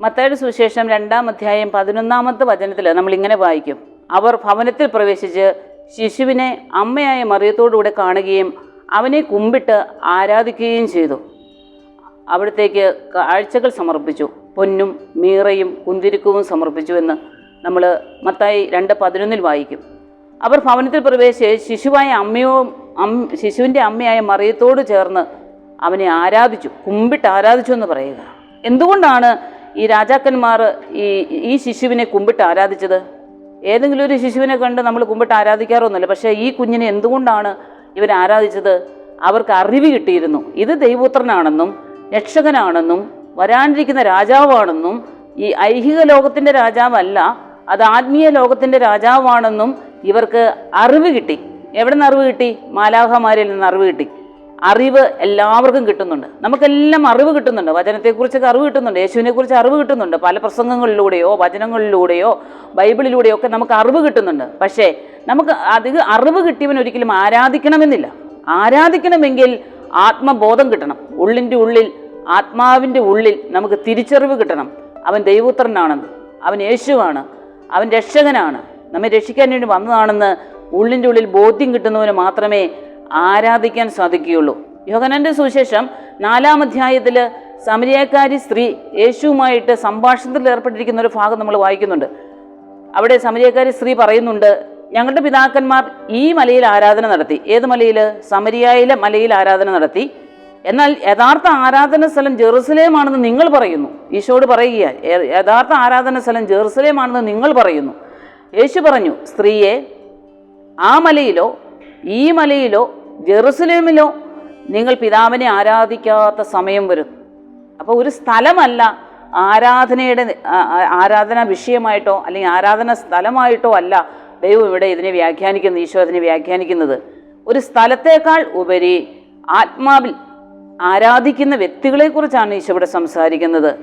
മത്തായുടെ സുവിശേഷം രണ്ടാം അധ്യായം പതിനൊന്നാമത്തെ വചനത്തിൽ നമ്മൾ ഇങ്ങനെ വായിക്കും. അവർ ഭവനത്തിൽ പ്രവേശിച്ച് ശിശുവിനെ അമ്മയായ മറിയത്തോടുകൂടെ കാണുകയും അവനെ കുമ്പിട്ട് ആരാധിക്കുകയും ചെയ്തു. അവിടത്തേക്ക് കാഴ്ചകൾ സമർപ്പിച്ചു. പൊന്നും മീറയും കുന്തിരിക്കവും സമർപ്പിച്ചു എന്ന് നമ്മൾ മത്തായി രണ്ട് പതിനൊന്നിൽ വായിക്കും. അവർ ഭവനത്തിൽ പ്രവേശിച്ച് ശിശുവായ അമ്മയോ ശിശുവിന്റെ അമ്മയായ മറിയത്തോട് ചേർന്ന് അവനെ ആരാധിച്ചു കുമ്പിട്ട് ആരാധിച്ചു എന്ന് പറയുക. എന്തുകൊണ്ടാണ് ഈ രാജാക്കന്മാർ ഈ ഈ ശിശുവിനെ കുമ്പിട്ട് ആരാധിച്ചത്? ഏതെങ്കിലും ഒരു ശിശുവിനെ കണ്ട് നമ്മൾ കുമ്പിട്ട് ആരാധിക്കാറൊന്നുമില്ല പക്ഷേ ഈ കുഞ്ഞിനെ എന്തുകൊണ്ടാണ് ഇവർ ആരാധിച്ചത്? അവർക്ക് അറിവ് കിട്ടിയിരുന്നു. ഇത് ദൈവപുത്രനാണെന്നും രക്ഷകനാണെന്നും വരാനിരിക്കുന്ന രാജാവാണെന്നും ഈ ഐഹിക ലോകത്തിന്റെ രാജാവല്ല അത് ആത്മീയ ലോകത്തിന്റെ രാജാവാണെന്നും ഇവർക്ക് അറിവ് കിട്ടി. എവിടെ നിന്ന് അറിവ് കിട്ടി? മാലാഹമാരിൽ നിന്ന് അറിവ് കിട്ടി. അറിവ് എല്ലാവർക്കും കിട്ടുന്നുണ്ട്. നമുക്കെല്ലാം അറിവ് കിട്ടുന്നുണ്ട്. വചനത്തെക്കുറിച്ചൊക്കെ അറിവ് കിട്ടുന്നുണ്ട്. യേശുവിനെക്കുറിച്ച് അറിവ് കിട്ടുന്നുണ്ട്. പല പ്രസംഗങ്ങളിലൂടെയോ വചനങ്ങളിലൂടെയോ ബൈബിളിലൂടെയോ ഒക്കെ നമുക്ക് അറിവ് കിട്ടുന്നുണ്ട്. പക്ഷേ നമുക്ക് അധികം അറിവ് കിട്ടിയവൻ ഒരിക്കലും ആരാധിക്കണമെന്നില്ല. ആരാധിക്കണമെങ്കിൽ ആത്മബോധം കിട്ടണം. ഉള്ളിന്റെ ഉള്ളിൽ ആത്മാവിന്റെ ഉള്ളിൽ നമുക്ക് തിരിച്ചറിവ് കിട്ടണം. അവൻ ദൈവപുത്രനാണെന്ന് അവൻ യേശുവാണ് അവൻ രക്ഷകനാണ്. നമ്മെ രക്ഷിക്കാൻ വേണ്ടി വന്നതാണെന്ന് ഉള്ളിന്റെ ഉള്ളിൽ ബോധ്യം കിട്ടുന്നവന് മാത്രമേ ആരാധിക്കാൻ സാധിക്കുകയുള്ളൂ. യോഹനന്റെ സുവിശേഷം നാലാം അധ്യായത്തിൽ സമരിയക്കാരി സ്ത്രീ യേശുവുമായിട്ട് സംഭാഷണത്തിൽ ഏർപ്പെട്ടിരിക്കുന്ന ഒരു ഭാഗം നമ്മൾ വായിക്കുന്നുണ്ട്. അവിടെ സമരിയക്കാരി സ്ത്രീ പറയുന്നുണ്ട് ഞങ്ങളുടെ പിതാക്കന്മാർ ഈ മലയിൽ ആരാധന നടത്തി. ഏത് മലയിൽ സമരിയായിലെ മലയിൽ ആരാധന നടത്തി. എന്നാൽ യഥാർത്ഥ ആരാധന സ്ഥലം ജെറുസലേമാണെന്ന് നിങ്ങൾ പറയുന്നു. ഈശോട് പറയുക യഥാർത്ഥ ആരാധന സ്ഥലം ജെറുസലേമാണെന്ന് നിങ്ങൾ പറയുന്നു. യേശു പറഞ്ഞു സ്ത്രീയെ ആ മലയിലോ ഈ മലയിലോ ജെറുസലേമിലോ നിങ്ങൾ പിതാവിനെ ആരാധിക്കാത്ത സമയം വരും. അപ്പോൾ ഒരു സ്ഥലമല്ല ആരാധനയുടെ ആരാധന വിഷയമായിട്ടോ അല്ലെങ്കിൽ ആരാധന സ്ഥലമായിട്ടോ അല്ല ദൈവം ഇവിടെ ഇതിനെ വ്യാഖ്യാനിക്കുന്നത് ഈശോ അതിനെ വ്യാഖ്യാനിക്കുന്നത്. ഒരു സ്ഥലത്തേക്കാൾ ഉപരി ആത്മാവിൽ ആരാധിക്കുന്ന വ്യക്തികളെക്കുറിച്ചാണ് ഈശോ ഇവിടെ സംസാരിക്കുന്നത്.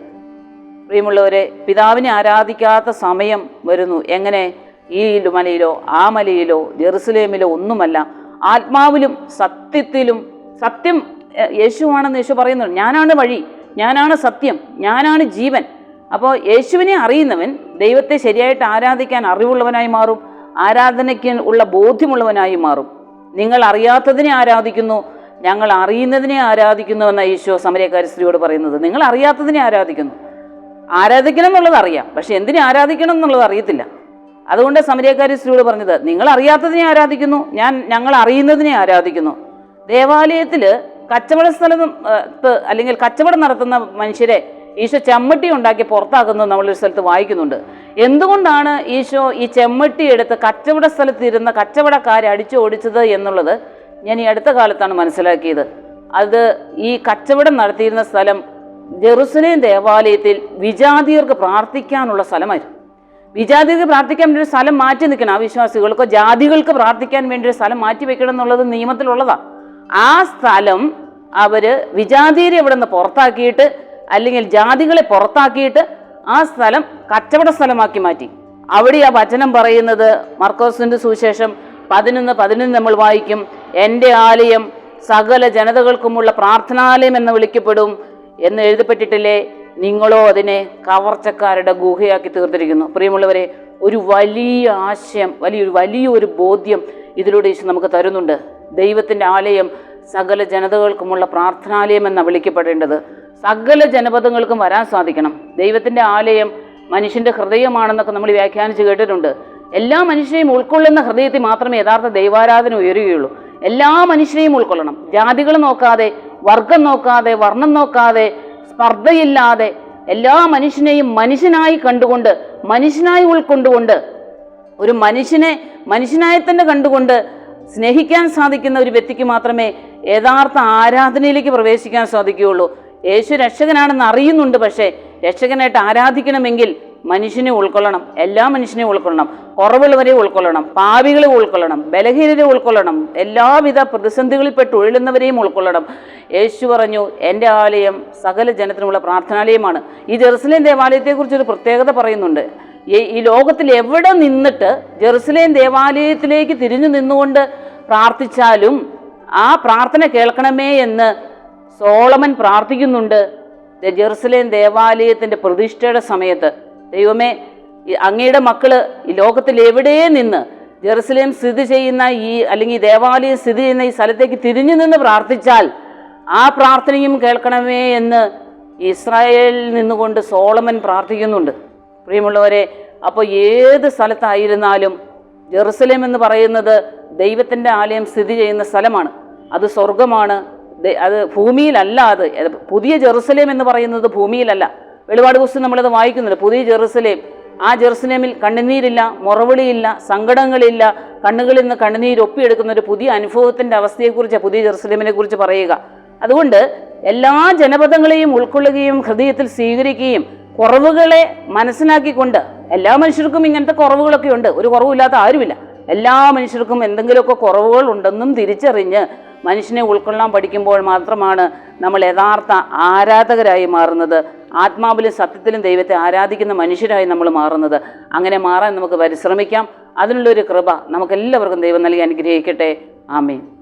പ്രിയമുള്ളവരെ പിതാവിനെ ആരാധിക്കാത്ത സമയം വരുന്നു. എങ്ങനെ? ഈ മലയിലോ ആ മലയിലോ ജെറുസലേമിലോ ഒന്നുമല്ല. ആത്മാവിലും സത്യത്തിലും സത്യം യേശുവാണെന്ന് യേശു പറയുന്നുണ്ട് ഞാനാണ് വഴി ഞാനാണ് സത്യം ഞാനാണ് ജീവൻ. അപ്പോൾ യേശുവിനെ അറിയുന്നവൻ ദൈവത്തെ ശരിയായിട്ട് ആരാധിക്കാൻ അറിവുള്ളവനായി മാറും ആരാധനയ്ക്ക് ഉള്ള ബോധ്യമുള്ളവനായി മാറും. നിങ്ങൾ അറിയാത്തതിനെ ആരാധിക്കുന്നു ഞങ്ങൾ അറിയുന്നതിനെ ആരാധിക്കുന്നു എന്ന യേശു സമരക്കാരി സ്ത്രീയോട് പറയുന്നത്. നിങ്ങൾ അറിയാത്തതിനെ ആരാധിക്കുന്നു. ആരാധിക്കണം എന്നുള്ളത് അറിയാം പക്ഷെ എന്തിനെ ആരാധിക്കണം എന്നുള്ളത് അറിയത്തില്ല. അതുകൊണ്ട് സമരക്കാരി സ്ത്രീയോട് പറഞ്ഞത് നിങ്ങൾ അറിയാത്തതിനെ ആരാധിക്കുന്നു ഞാൻ ഞങ്ങൾ അറിയുന്നതിനെ ആരാധിക്കുന്നു. ദേവാലയത്തിൽ കച്ചവട സ്ഥലം അല്ലെങ്കിൽ കച്ചവടം നടത്തുന്ന മനുഷ്യരെ ഈശോ ചെമ്മട്ടി ഉണ്ടാക്കി പുറത്താക്കുന്നത് നമ്മളൊരു സ്ഥലത്ത് വായിക്കുന്നുണ്ട്. എന്തുകൊണ്ടാണ് ഈശോ ഈ ചെമ്മട്ടി എടുത്ത് കച്ചവട സ്ഥലത്തിരുന്ന കച്ചവടക്കാരെ അടിച്ചു ഓടിച്ചത് എന്നുള്ളത് ഞാൻ ഈ അടുത്ത കാലത്താണ് മനസ്സിലാക്കിയത്. അത് ഈ കച്ചവടം നടത്തിയിരുന്ന സ്ഥലം ജെറുസലേം ദേവാലയത്തിൽ വിജാതിയർക്ക് പ്രാർത്ഥിക്കാനുള്ള സ്ഥലമായിരുന്നു. വിജാതികൾക്ക് പ്രാർത്ഥിക്കാൻ വേണ്ടി ഒരു സ്ഥലം മാറ്റി നിൽക്കണം ആ വിശ്വാസികൾക്കോ ജാതികൾക്ക് പ്രാർത്ഥിക്കാൻ വേണ്ടി ഒരു സ്ഥലം മാറ്റി വെക്കണം എന്നുള്ളത് നിയമത്തിലുള്ളതാ. ആ സ്ഥലം അവർ വിജാതിരെ ഇവിടെ നിന്ന് പുറത്താക്കിയിട്ട് അല്ലെങ്കിൽ ജാതികളെ പുറത്താക്കിയിട്ട് ആ സ്ഥലം കച്ചവട സ്ഥലമാക്കി മാറ്റി. അവിടെ ആ വചനം പറയുന്നത് മർക്കോസിന്റെ സുവിശേഷം പതിനൊന്ന് പതിനൊന്ന് നമ്മൾ വായിക്കും. എന്റെ ആലയം സകല ജനതകൾക്കുമുള്ള പ്രാർത്ഥനാലയം എന്ന് വിളിക്കപ്പെടും എന്ന് എഴുതപ്പെട്ടിട്ടില്ലേ? നിങ്ങളോ അതിനെ കവർച്ചക്കാരുടെ ഗുഹയാക്കി തീർത്തിരിക്കുന്നു. പ്രിയമുള്ളവരെ ഒരു വലിയ ആശയം വലിയൊരു വലിയൊരു ബോധ്യം ഇതിലൂടെ യേശു നമുക്ക് തരുന്നുണ്ട്. ദൈവത്തിന്റെ ആലയം സകല ജനതകൾക്കുമുള്ള പ്രാർത്ഥനാലയം എന്നാണ് വിളിക്കപ്പെടേണ്ടത്. സകല ജനപദങ്ങൾക്കും വരാൻ സാധിക്കണം. ദൈവത്തിന്റെ ആലയം മനുഷ്യന്റെ ഹൃദയമാണെന്നൊക്കെ നമ്മൾ വ്യാഖ്യാനിച്ച് കേട്ടിട്ടുണ്ട്. എല്ലാ മനുഷ്യരെയും ഉൾക്കൊള്ളുന്ന ഹൃദയത്തിൽ മാത്രമേ യഥാർത്ഥ ദൈവാരാധന ഉയരുകയുള്ളൂ. എല്ലാ മനുഷ്യരെയും ഉൾക്കൊള്ളണം. ജാതികൾ നോക്കാതെ വർഗം നോക്കാതെ വർണം നോക്കാതെ സ്പർദ്ധയില്ലാതെ എല്ലാ മനുഷ്യനെയും മനുഷ്യനായി കണ്ടുകൊണ്ട് മനുഷ്യനായി ഉൾക്കൊണ്ടുകൊണ്ട് ഒരു മനുഷ്യനെ മനുഷ്യനായി തന്നെ കണ്ടുകൊണ്ട് സ്നേഹിക്കാൻ സാധിക്കുന്ന ഒരു വ്യക്തിക്ക് മാത്രമേ യഥാർത്ഥ ആരാധനയിലേക്ക് പ്രവേശിക്കാൻ സാധിക്കുകയുള്ളൂ. യേശു രക്ഷകനാണെന്ന് അറിയുന്നുണ്ട് പക്ഷേ രക്ഷകനായിട്ട് ആരാധിക്കണമെങ്കിൽ മനുഷ്യനെ ഉൾക്കൊള്ളണം എല്ലാ മനുഷ്യനെയും ഉൾക്കൊള്ളണം കുറവുള്ളവരെ ഉൾക്കൊള്ളണം പാവികളെ ഉൾക്കൊള്ളണം ബലഹീനരെ ഉൾക്കൊള്ളണം എല്ലാവിധ പ്രതിസന്ധികളിൽപ്പെട്ട് ഉഴലുന്നവരെയും ഉൾക്കൊള്ളണം. യേശു പറഞ്ഞു എന്റെ ആലയം സകല ജനത്തിനുമുള്ള പ്രാർത്ഥനാലയമാണ്. ഈ ജെറുസലേം ദേവാലയത്തെക്കുറിച്ച് ഒരു പ്രത്യേകത പറയുന്നുണ്ട്. ഈ ലോകത്തിൽ എവിടെ നിന്നിട്ട് ജെറുസലേം ദേവാലയത്തിലേക്ക് തിരിഞ്ഞു നിന്നുകൊണ്ട് പ്രാർത്ഥിച്ചാലും ആ പ്രാർത്ഥന കേൾക്കണമേ എന്ന് സോളമൻ പ്രാർത്ഥിക്കുന്നുണ്ട്. ജെറുസലേം ദേവാലയത്തിന്റെ പ്രതിഷ്ഠയുടെ സമയത്ത് ദൈവമേ അങ്ങയുടെ മക്കൾ ഈ ലോകത്തിൽ എവിടെ നിന്ന് ജെറുസലേം സ്ഥിതി ചെയ്യുന്ന ഈ അല്ലെങ്കിൽ ദേവാലയം സ്ഥിതി ചെയ്യുന്ന ഈ സ്ഥലത്തേക്ക് തിരിഞ്ഞു നിന്ന് പ്രാർത്ഥിച്ചാൽ ആ പ്രാർത്ഥനയും കേൾക്കണമേ എന്ന് ഇസ്രായേലിൽ നിന്നുകൊണ്ട് സോളമൻ പ്രാർത്ഥിക്കുന്നുണ്ട്. പ്രിയമുള്ളവരെ അപ്പോൾ ഏത് സ്ഥലത്തായിരുന്നാലും ജെറുസലേം എന്ന് പറയുന്നത് ദൈവത്തിന്റെ ആലയം സ്ഥിതി ചെയ്യുന്ന സ്ഥലമാണ്. അത് സ്വർഗമാണ് അത് ഭൂമിയിലല്ല അത് പുതിയ ജെറുസലേം എന്ന് പറയുന്നത് ഭൂമിയിലല്ല. വെളിപാട് പുസ്തകം നമ്മളത് വായിക്കുന്നുണ്ട് പുതിയ ജെറുസലേം. ആ ജെറുസലേമിൽ കണ്ണുനീരില്ല മുറവിളിയില്ല സങ്കടങ്ങളില്ല കണ്ണുകളിൽ നിന്ന് കണ്ണുനീര് ഒപ്പിയെടുക്കുന്ന ഒരു പുതിയ അനുഭവത്തിന്റെ അവസ്ഥയെക്കുറിച്ച് പുതിയ ജെറുസലേമിനെ കുറിച്ച് പറയുക. അതുകൊണ്ട് എല്ലാ ജനപദങ്ങളെയും ഉൾക്കൊള്ളുകയും ഹൃദയത്തിൽ സ്വീകരിക്കുകയും കുറവുകളെ മനസ്സിലാക്കിക്കൊണ്ട് എല്ലാ മനുഷ്യർക്കും ഇങ്ങനത്തെ കുറവുകളൊക്കെ ഉണ്ട്. ഒരു കുറവില്ലാത്ത ആരുമില്ല. എല്ലാ മനുഷ്യർക്കും എന്തെങ്കിലുമൊക്കെ കുറവുകൾ ഉണ്ടെന്നും തിരിച്ചറിഞ്ഞ് മനുഷ്യനെ ഉൾക്കൊള്ളാൻ പഠിക്കുമ്പോൾ മാത്രമാണ് നമ്മൾ യഥാർത്ഥ ആരാധകരായി മാറുന്നത്. ആത്മാവിലും സത്യത്തിലും ദൈവത്തെ ആരാധിക്കുന്ന മനുഷ്യരായി നമ്മൾ മാറുന്നത്. അങ്ങനെ മാറാൻ നമുക്ക് പരിശ്രമിക്കാം. അതിനുള്ളൊരു കൃപ നമുക്കെല്ലാവർക്കും ദൈവം നൽകി അനുഗ്രഹിക്കട്ടെ. ആമേൻ.